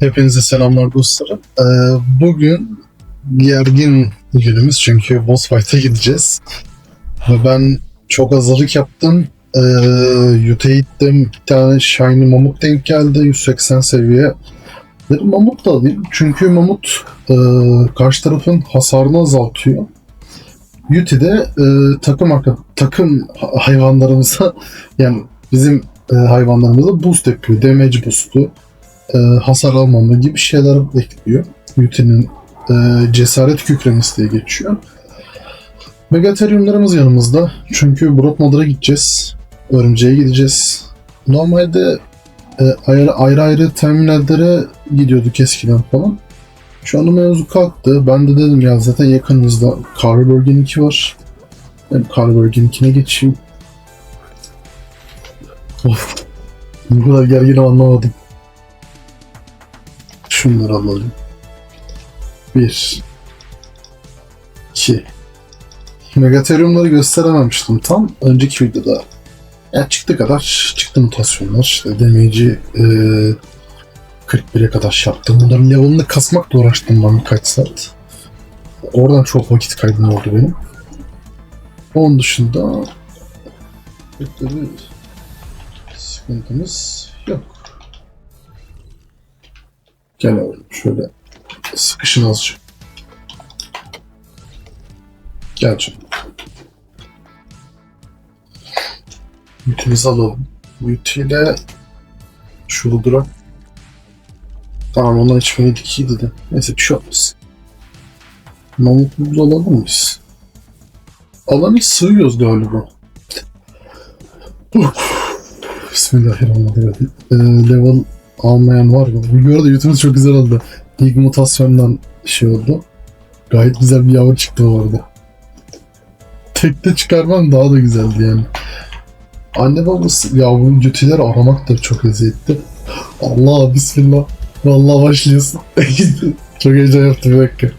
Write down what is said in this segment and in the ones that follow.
Hepinize selamlar dostlarım. Ee, bugün gergin günümüz çünkü boss fight'a gideceğiz. Ve ben çok hazırlık yaptım. Ee, Yute'ye gittim. Bir tane Shiny Mamut denk geldi. 180 seviye. Dedim Mamut da alayım. Çünkü Mamut e, karşı tarafın hasarını azaltıyor. Yuti de e, takım takım ha- hayvanlarımıza yani bizim e, hayvanlarımıza boost yapıyor. Damage boost'u e, hasar almama gibi şeyler ekliyor. Yuti'nin e, cesaret kükremesi diye geçiyor. Megatheriumlarımız yanımızda. Çünkü Broadmother'a gideceğiz. Örümceğe gideceğiz. Normalde e, ayrı, ayrı ayrı terminallere gidiyorduk eskiden falan. Şu anda mevzu kalktı. Ben de dedim ya zaten yakınımızda Carlberg'in 2 var. Ben Carlberg'in 2'ne geçeyim. Of. Ne kadar gerginim anlamadım. Şunları alalım. Bir. iki. Megatheriumları gösterememiştim tam önceki videoda. Ya çıktı kadar çıktı mutasyonlar. İşte damage'i e, 41'e kadar yaptım. Bunların level'ını kasmakla uğraştım ben birkaç saat. Oradan çok vakit kaybım oldu benim. Onun dışında bir sıkıntımız yok. Gel oğlum şöyle sıkışın azıcık. Gel canım. Ütümüzü alalım. Şurada durak. Tamam ondan içmeydik iyi dedi. Neyse bir şey olmaz. Mamutumuzu alalım biz. Alanı sığıyoruz galiba. Bismillahirrahmanirrahim. Ee, level almayan var mı? Bu arada YouTube'umuz çok güzel oldu. İlk mutasyondan şey oldu. Gayet güzel bir yavru çıktı bu arada. Tekte çıkarmam daha da güzeldi yani. Anne babası yavru cütüleri aramak da çok eziyetli. Allah bismillah. Vallahi başlıyorsun. çok heyecan yaptım bir dakika.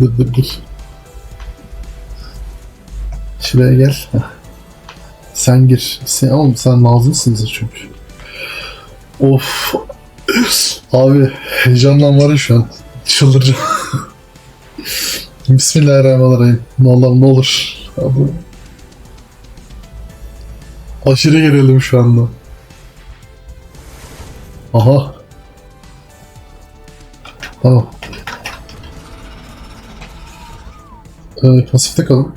dur dur dur. Şuraya gel. Sen gir. Sen, oğlum sen lazımsınız çünkü. Of. Abi heyecandan var ya şu an. Çıldıracağım. Bismillahirrahmanirrahim. Ne olur ne olur. Abi. Aşırı gerildim şu anda. Aha. Tamam. Ee, pasifte kalın.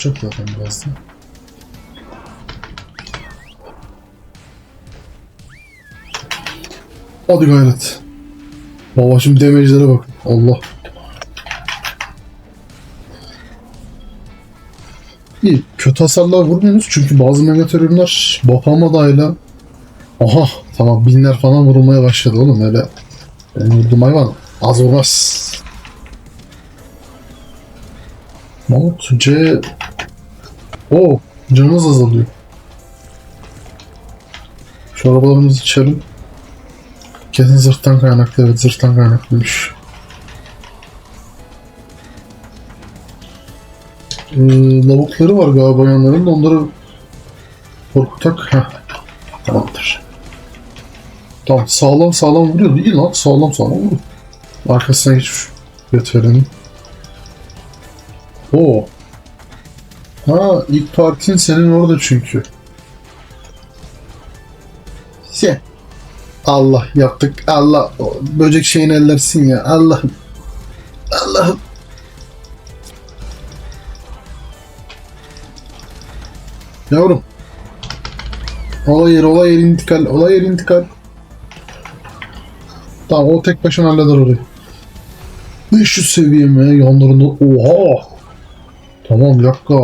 Kusacak zaten birazdan. Hadi gayret. Baba şimdi damage'lere bak. Allah. İyi. Kötü hasarlar vurmuyoruz çünkü bazı megaterörler Bapama dahil Aha tamam binler falan vurulmaya başladı oğlum öyle. Benim vurduğum hayvan az olmaz. Mamut C O canımız azalıyor. Şu arabalarımızı içelim. Kesin zırhtan kaynaklı evet zırhtan kaynaklıymış. Ee, lavukları var galiba yanlarında onları korkutak. Heh. Tamamdır. Tamam sağlam sağlam vuruyor değil lan sağlam sağlam vuruyor. Arkasına geç göt verelim. Oo. Ha ilk partin senin orada çünkü. Sen. Allah yaptık. Allah böcek şeyini ellersin ya. Allah'ım. Allah'ım. Yavrum. Olay yeri, olay yeri intikal, olay yeri intikal. Tamam o tek başına halleder orayı. 500 seviye mi? Yanlarında oha. Tamam bir dakika.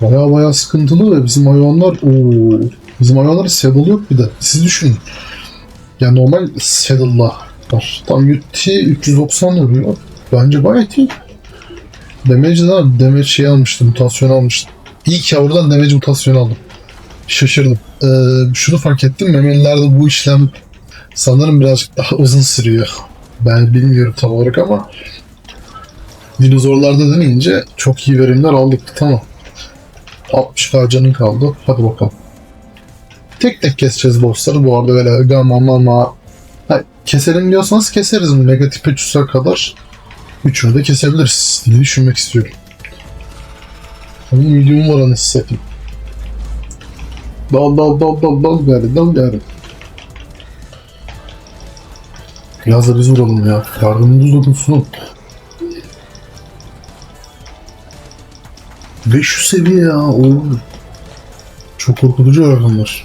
Baya baya sıkıntılı ve bizim hayvanlar ooo. Bizim hayvanlar saddle yok bir de. Siz düşünün. Yani normal saddle'la. Tam UT 390 vuruyor. Bence gayet iyi. Damage'den damage şey almıştım, mutasyon almıştım. İlk yavrudan damage mutasyon aldım. Şaşırdım. Ee, şunu fark ettim. Memelilerde bu işlem sanırım birazcık daha uzun sürüyor. Ben bilmiyorum tam olarak ama dinozorlarda deneyince çok iyi verimler aldık. Tamam. 60k canın kaldı. Hadi bakalım. Tek tek keseceğiz bossları. Bu arada böyle gamma mama ha, keselim diyorsanız keseriz. Negatif 300'e kadar üçünü de kesebiliriz diye düşünmek istiyorum. Ama medium var anasını satayım. Dal dal dal dal dal gari dal gari. Biraz da biz vuralım ya. Yardımımız dokunsun. 500 seviye ya. Oo. Çok korkutucu rakamlar.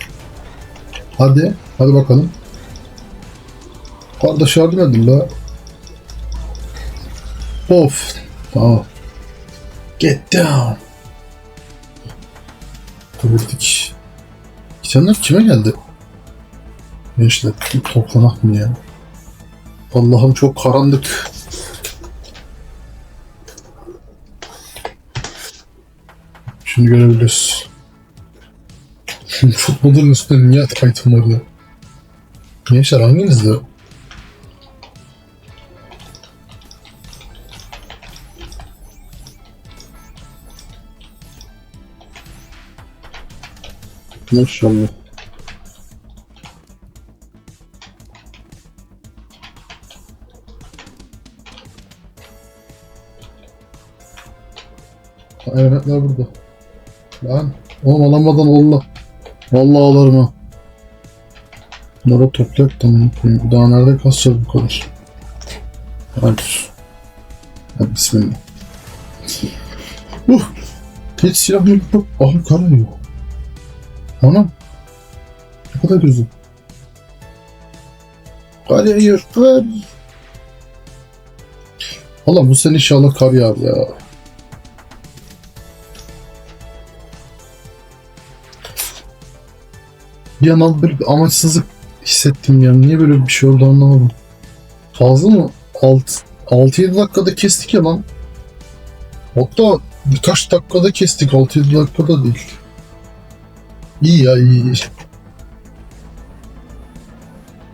Hadi. Hadi bakalım. Kardeş yardım edin be. Of. Tamam. Get down. Tabii Geçenler kime geldi? Gençler toplanak mı ya? Allah'ım çok karanlık. Şimdi görebiliyoruz. Futbolun üstünde niye item var ya? Gençler hanginizde? Maşallah. Hayvanatlar burada. Lan oğlum alamadan valla. Vallahi alırım ha. Bunları toplayıp tamam. Daha nerede kasacağız bu kadar? Hayır. Hadi bismillah. Uh! Hiç silah yok. yok. Ah kara yok. Anam. Ne kadar güzel. Hadi yırtlar. Allah bu sene inşallah kar yağar ya. Bir böyle bir amaçsızlık hissettim ya. Niye böyle bir şey oldu anlamadım. Fazla mı? 6-7 dakikada kestik ya lan. Hatta birkaç dakikada kestik. 6-7 dakikada değil. İyi ya iyi.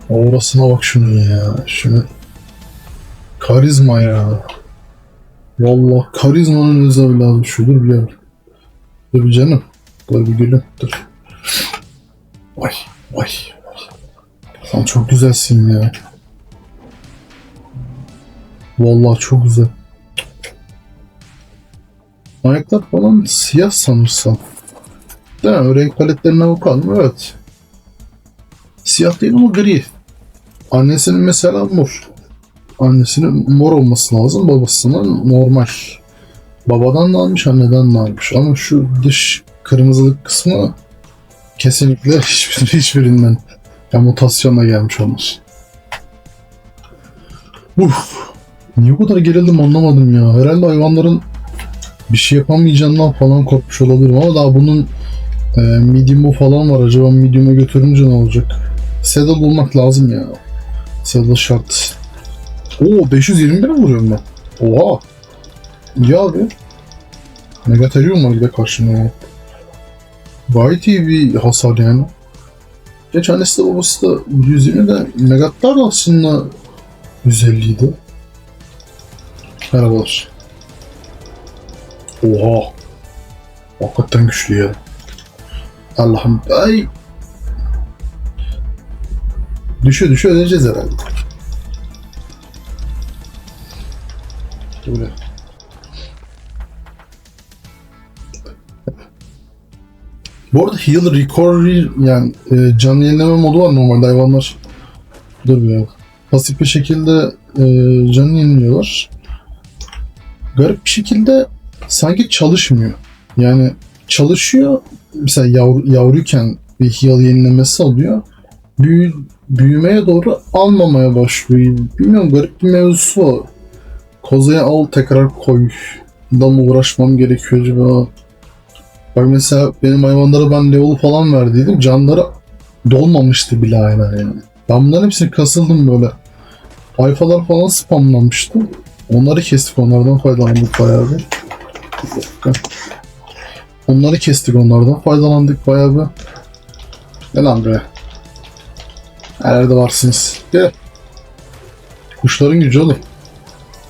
Orasına bak şunu ya. Şunu. Karizma ya. Vallahi karizmanın özelliği şudur bir yer. Dur canım. Dur bir gülüm. Dur. Vay vay vay. Sen çok güzelsin ya. Vallahi çok güzel. Ayaklar falan siyah sanırsam. Değil mi? Renk paletlerine bakalım. Evet. Siyah değil ama gri. Annesinin mesela mor. Annesinin mor olması lazım. Babasının normal. Babadan da almış, anneden de almış. Ama şu dış kırmızılık kısmı kesinlikle hiçbir, hiçbirinden ya mutasyonla gelmiş olmuş. Uf. Niye bu kadar gerildim anlamadım ya. Herhalde hayvanların bir şey yapamayacağından falan korkmuş olabilirim ama daha bunun e, medium'u falan var. Acaba medium'a götürünce ne olacak? Saddle bulmak lazım ya. Saddle şart. Oo 521 mi vuruyorum ben? Oha. İyi abi. Megatherium var bir de karşımda. İyi bir hasar yani. Geç annesi de babası da 120 de Megatlar da aslında 150 idi. Merhabalar. Oha. Hakikaten güçlü ya. Allah'ım. Ay. Düşe düşe öleceğiz herhalde. Böyle. Bu arada heal recovery yani e, can yenileme modu var normalde hayvanlar. Dur ya. Pasif bir şekilde e, canı yeniliyorlar. Garip bir şekilde sanki çalışmıyor. Yani çalışıyor. Mesela yavru, yavruyken bir heal yenilemesi alıyor. Büyü, büyümeye doğru almamaya başlıyor. Bilmiyorum garip bir mevzusu o. Kozaya al tekrar koy. Da mı uğraşmam gerekiyor acaba? Bak mesela benim hayvanlara ben level falan verdiydim. Canları dolmamıştı bile aynen yani. Ben bunların hepsini kasıldım böyle. Alfalar falan spamlanmıştı. Onları kestik onlardan faydalandık bayağı bir. Onları kestik onlardan faydalandık bayağı bir. Gel lan. Her yerde varsınız. Gel. Kuşların gücü oğlum.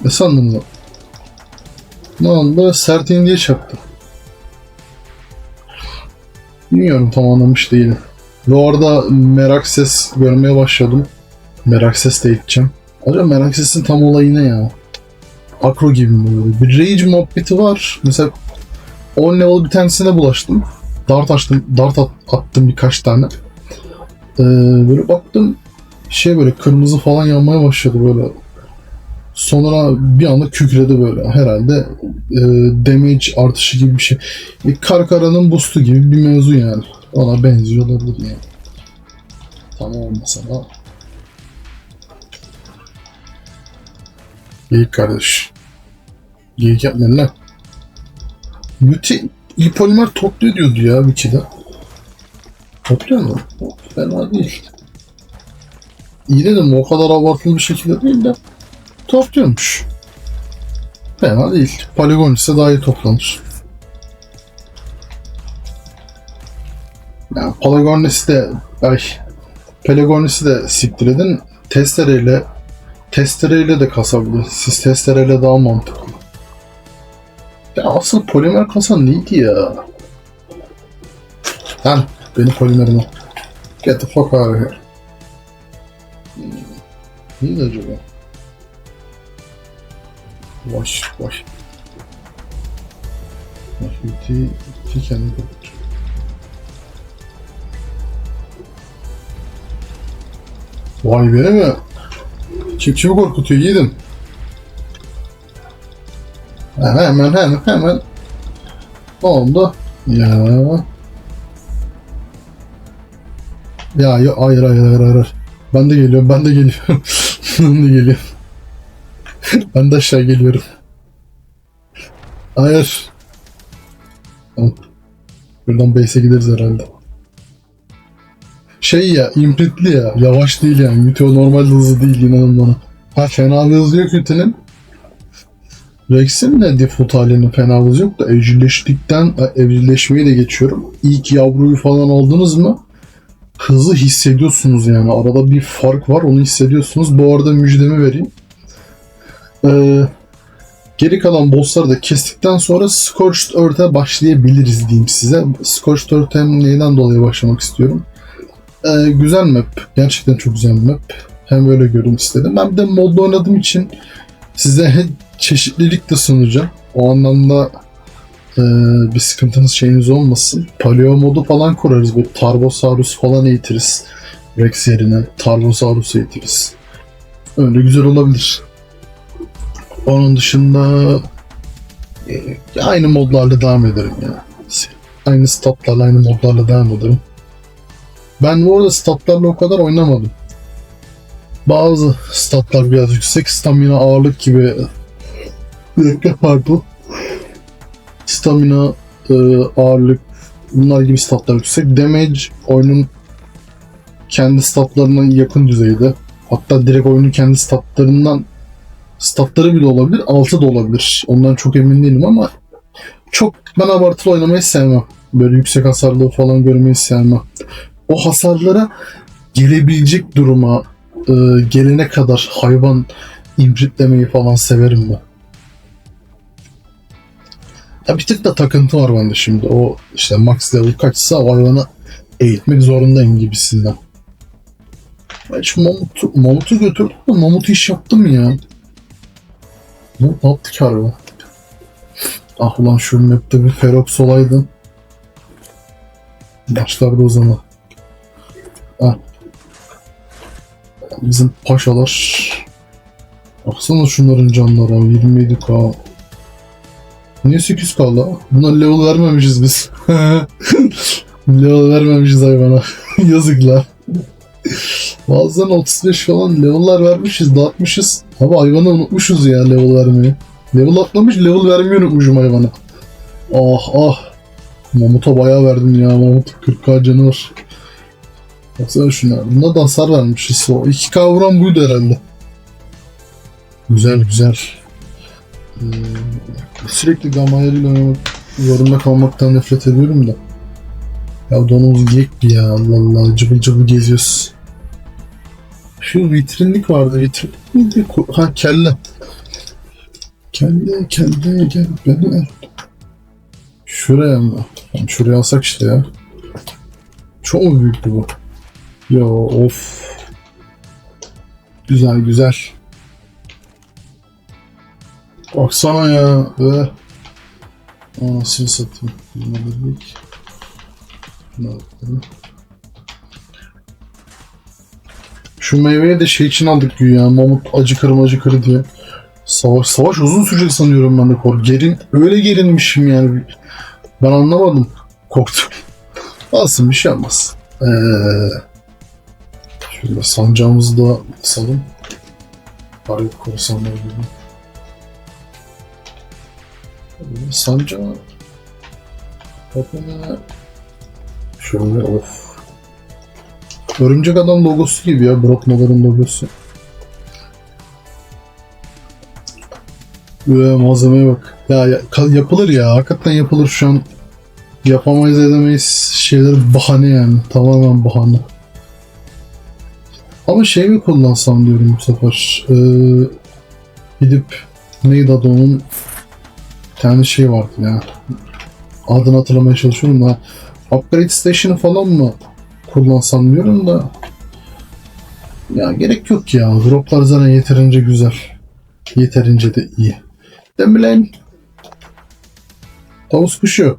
Ne sandın lan? Ne oldu? Sertin diye çarptı. Bilmiyorum tam anlamış değilim. Ve orada merak ses görmeye başladım. Merak ses de gideceğim. Acaba merak sesin tam olayı ne ya? Akro gibi mi böyle? Bir rage muhabbeti var. Mesela 10 level bir tanesine bulaştım. Dart açtım, dart at- attım birkaç tane. Ee, böyle baktım şey böyle kırmızı falan yanmaya başladı böyle. Sonra bir anda kükredi böyle. Herhalde e, damage artışı gibi bir şey. Bir Karkara'nın boost'u gibi bir mevzu yani. Ona benziyor olabilir yani. Tamam olmasa da. Geyik kardeş. Geyik yapmayın lan. Muti iyi topluyor diyordu ya Wiki'de. Topluyor mu? Fena değil. İyi dedim o kadar abartılı bir şekilde değil de topluyormuş. Fena değil. Poligon ise daha iyi toplanır. Yani Pelagonis'i de ay Pelagonis'i de siktir edin. Testereyle testereyle de kasabilir. Siz testereyle daha mantıklı. Ya asıl polimer kasan neydi ya? Lan benim polimerim o. Get the fuck out of here. Hmm, Neydi acaba? Vay vay. Mahviti iki kendi kapatıyor. Vay beni mi? Çiftçimi korkutuyor yiğidim. Hemen hemen hemen hemen. Ne oldu? Ya, ya hayır hayır hayır hayır. Ben de geliyorum ben de geliyorum. ben de geliyorum. ben de aşağı geliyorum. Hayır. Tamam. Buradan base'e gideriz herhalde. Şey ya, imprintli ya. Yavaş değil yani. Meteo normal hızlı değil inanın bana. Ha fena bir hızı yok Ütü'nün. Rex'in de default halinin fena hızı yok da evcilleştikten e, evcilleşmeyi de geçiyorum. İlk yavruyu falan aldınız mı hızı hissediyorsunuz yani. Arada bir fark var onu hissediyorsunuz. Bu arada müjdemi vereyim. Ee, geri kalan bossları da kestikten sonra Scorched Earth'e başlayabiliriz diyeyim size. Scorched Earth'e neyden dolayı başlamak istiyorum. Ee, güzel map. Gerçekten çok güzel map. Hem böyle görün istedim. Ben bir de modda oynadığım için size çeşitlilik de sunacağım. O anlamda e, bir sıkıntınız şeyiniz olmasın. Paleo modu falan kurarız. Bu Tarbosaurus falan eğitiriz. Rex yerine Tarbosaurus eğitiriz. Öyle güzel olabilir. Onun dışında e, aynı modlarla devam ederim ya. Aynı statlarla, aynı modlarla devam ederim. Ben bu arada statlarla o kadar oynamadım. Bazı statlar biraz yüksek. Stamina ağırlık gibi bir dakika pardon. Stamina, e, ağırlık bunlar gibi statlar yüksek. Damage oyunun kendi statlarına yakın düzeyde. Hatta direkt oyunun kendi statlarından statları bile olabilir. Altı da olabilir. Ondan çok emin değilim ama çok ben abartılı oynamayı sevmem. Böyle yüksek hasarlı falan görmeyi sevmem. O hasarlara gelebilecek duruma e, gelene kadar hayvan impritlemeyi falan severim ben. Ya bir tık da takıntı var bende şimdi. O işte max level kaçsa o hayvanı eğitmek zorundayım gibisinden. Ben şu mamutu, mamutu götürdüm de mamutu iş yaptım ya. Ne, ne yaptık harbi? Ah ulan şu map'te bir Ferox olaydın. Başlardı o zaman. Ah. Bizim paşalar. Baksana şunların canları 27k. Niye 8k la? Buna level vermemişiz biz. level vermemişiz hayvana. Yazık la. Bazen 35 falan level'lar vermişiz, dağıtmışız. Abi hayvanı unutmuşuz ya level vermeyi. Level atlamış, level vermeyi unutmuşum hayvana. Ah ah. Mamut'a bayağı verdim ya. Mamut 40k canı var. Baksana şuna. Bunda da hasar vermişiz. O 2k vuran buydu herhalde. Güzel güzel. Ee, sürekli gamma ayarıyla oynamak, zorunda kalmaktan nefret ediyorum da. Ya donumuz bir ya Allah Allah cıbıl cıbıl geziyoruz. Şu vitrinlik vardı vitrinlik miydi? Ha kelle. Kelle kelle gel beni. Şuraya mı? Tamam, şuraya alsak işte ya. Çok mu büyüktü bu? Ya of. Güzel güzel. Baksana ya. Ve Anasını satayım. Bilmedik. Bakalım. Şu meyveyi de şey için aldık güya. Mamut acıkır acıkır diye. Savaş savaş uzun sürecek sanıyorum ben de kor. Gerin öyle gerinmişim yani. Ben anlamadım. Korktum. Alsın bir şey olmaz. Ee, şöyle sancağımızı da salın. Bari korsanlar gibi. Böyle Sancağı. Bakın Şöyle of. Örümcek adam logosu gibi ya. Brokmaların logosu. Ee, malzemeye bak. Ya, ya yapılır ya. Hakikaten yapılır şu an. Yapamayız edemeyiz şeyler bahane yani. Tamamen bahane. Ama şey mi kullansam diyorum bu sefer. Ee, gidip neydi adı onun bir tane şey vardı ya. Adını hatırlamaya çalışıyorum da Upgrade Station'ı falan mı kullansam diyorum da ya gerek yok ya. Droplar zaten yeterince güzel. Yeterince de iyi. Değil mi lan? Tavus kuşu.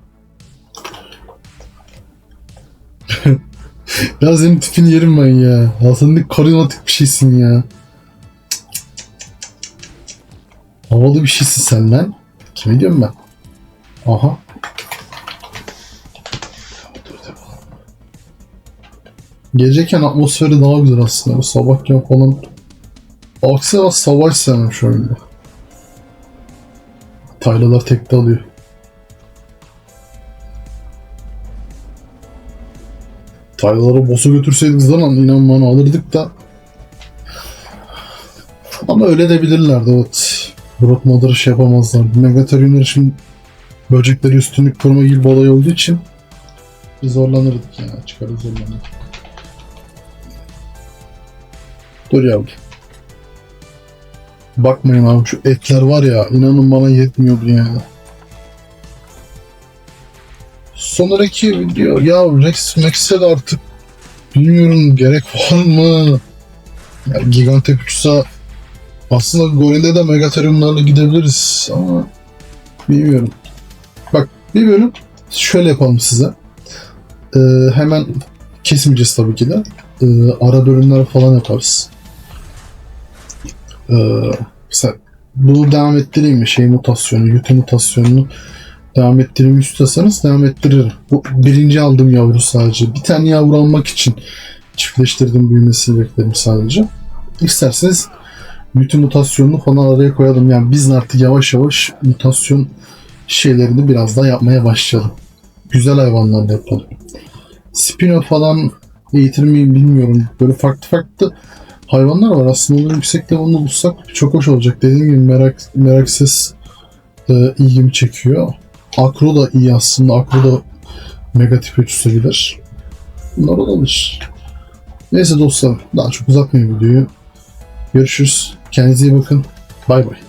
ya senin tipini yerim ben ya. Ya sen ne karizmatik bir şeysin ya. Havalı bir şeysin sen lan. Kime diyorum ben? Aha. Geceyken atmosferi daha güzel aslında. Sabahken falan. Aksine savaş sevmem oyunda. Taylalar tekte alıyor. Taylaları boss'a götürseydik zaman inan bana alırdık da. Ama öyle de bilirlerdi evet. Brot Mother'ı şey yapamazlardı. Megatherium'lar için böcekleri üstünlük kurma gibi bir olduğu için zorlanırdık yani. Çıkarız zorlanırdık. Dur yavrum. Bakmayın abi şu etler var ya inanın bana yetmiyordu yani. Sonraki video ya Rex Max'e de artık bilmiyorum gerek var mı? Ya Gigantepus'a aslında Goril'de de Megatherium'larla gidebiliriz ama bilmiyorum. Bak bir bölüm şöyle yapalım size. Ee, hemen kesmeyeceğiz tabii ki de. Ee, ara bölümler falan yaparız. Ee, mesela bunu devam ettireyim mi? Şey mutasyonu, yute mutasyonunu devam ettireyim istiyorsanız devam ettiririm. Bu birinci aldığım yavru sadece. Bir tane yavru almak için çiftleştirdim büyümesini bekledim sadece. İsterseniz bütün mutasyonunu falan araya koyalım. Yani biz artık yavaş yavaş mutasyon şeylerini biraz daha yapmaya başlayalım. Güzel hayvanlarla yapalım. Spino falan eğitir miyim bilmiyorum. Böyle farklı farklı hayvanlar var. Aslında onları yüksek level'ını bulsak çok hoş olacak. Dediğim gibi merak, merak ses e, ilgimi çekiyor. Akro da iyi aslında. Akro da negatif uçusa gider. Bunlar olabilir. Neyse dostlar daha çok uzatmayayım videoyu. Görüşürüz. Kendinize iyi bakın. Bay bay.